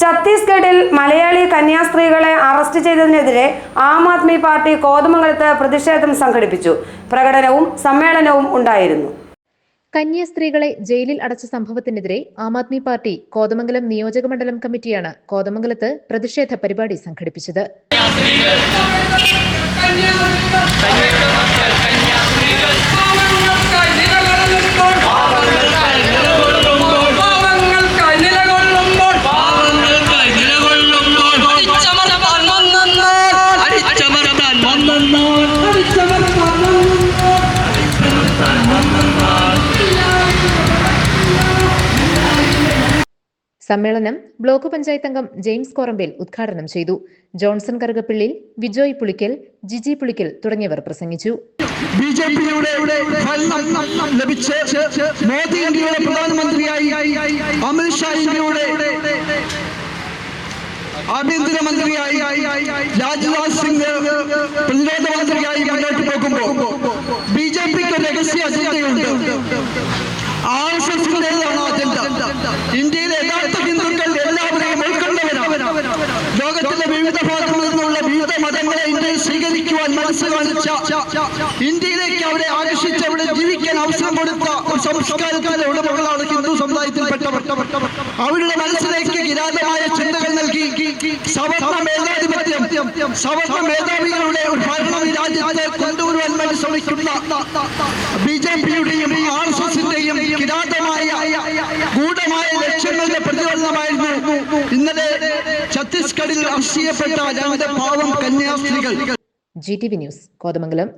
ഛത്തീസ്ഗഡിൽ മലയാളി കന്യാസ്ത്രീകളെ അറസ്റ്റ് ചെയ്തതിനെതിരെ ആം ആദ്മി പാർട്ടി കോതമംഗലത്ത് പ്രതിഷേധം സംഘടിപ്പിച്ചു. പ്രകടനവും സമ്മേളനവും ഉണ്ടായിരുന്നു. കന്യാസ്ത്രീകളെ ജയിലിൽ അടച്ച സംഭവത്തിനെതിരെ ആം ആദ്മി പാർട്ടി കോതമംഗലം നിയോജക മണ്ഡലം കമ്മിറ്റിയാണ് കോതമംഗലത്ത് പ്രതിഷേധ പരിപാടി സംഘടിപ്പിച്ചത്. സമ്മേളനം ബ്ലോക്ക് പഞ്ചായത്ത് അംഗം ജെയിംസ് കോറമ്പേൽ ഉദ്ഘാടനം ചെയ്തു. ജോൺസൺ കറുകപ്പിള്ളി വിജോയ് പുളിക്കൽ ജിജി പുളിക്കൽ തുടങ്ങിയവർ പ്രസംഗിച്ചു. ബി ജെ പിയുടെ മോദി ഇന്ത്യയുടെ പ്രധാനമന്ത്രിയായി അമിത്ഷാ ഇന്ത്യയുടെ ആഭ്യന്തരമന്ത്രിയായി രാജ്നാഥ് സിംഗ് പ്രതിരോധ മന്ത്രിയായി മുന്നോട്ട് പോകുമ്പോൾ ബി ജെ പിക്ക് രഹസ്യ അജണ്ടയുണ്ട്. ആർ എസ് എസിന്റേതാണ് അജണ്ട. ഇന്ത്യയിലെ ലോകത്തിലെ വിവിധ ഭാഗങ്ങളിൽ നിന്നുള്ള വിവിധ മതങ്ങളെ ഇന്ത്യയിൽ സ്വീകരിക്കുവാൻ മനസ്സ് കാണിച്ച ഇന്ത്യയിലേക്ക് അവരെ ആകർഷിച്ച് അവിടെ ജീവിക്കാൻ അവസരം കൊടുത്ത ഒരു സംസ്കാരത്തിന്റെ ഉടമകളാണ് ഹിന്ദു സമുദായത്തിൽപ്പെട്ടവർ. അവരുടെ മനസ്സിലേക്ക് കിരാതമായ ചിന്തകൾ നൽകി. സവർണ മേധാവികളുടെ ഒരു ഭരണം രാജ്യത്തെ കൊണ്ടുവരുവാൻ വേണ്ടി ശ്രമിക്കുന്ന ബി ജെ പിയുടെയും ഛത്തീസ്ഗഡിൽ അറസ്റ്റ് ചെയ്യപ്പെട്ട രണ്ട് പാവം കന്യാസ്ത്രീകൾ. G T V news Kothamangalam.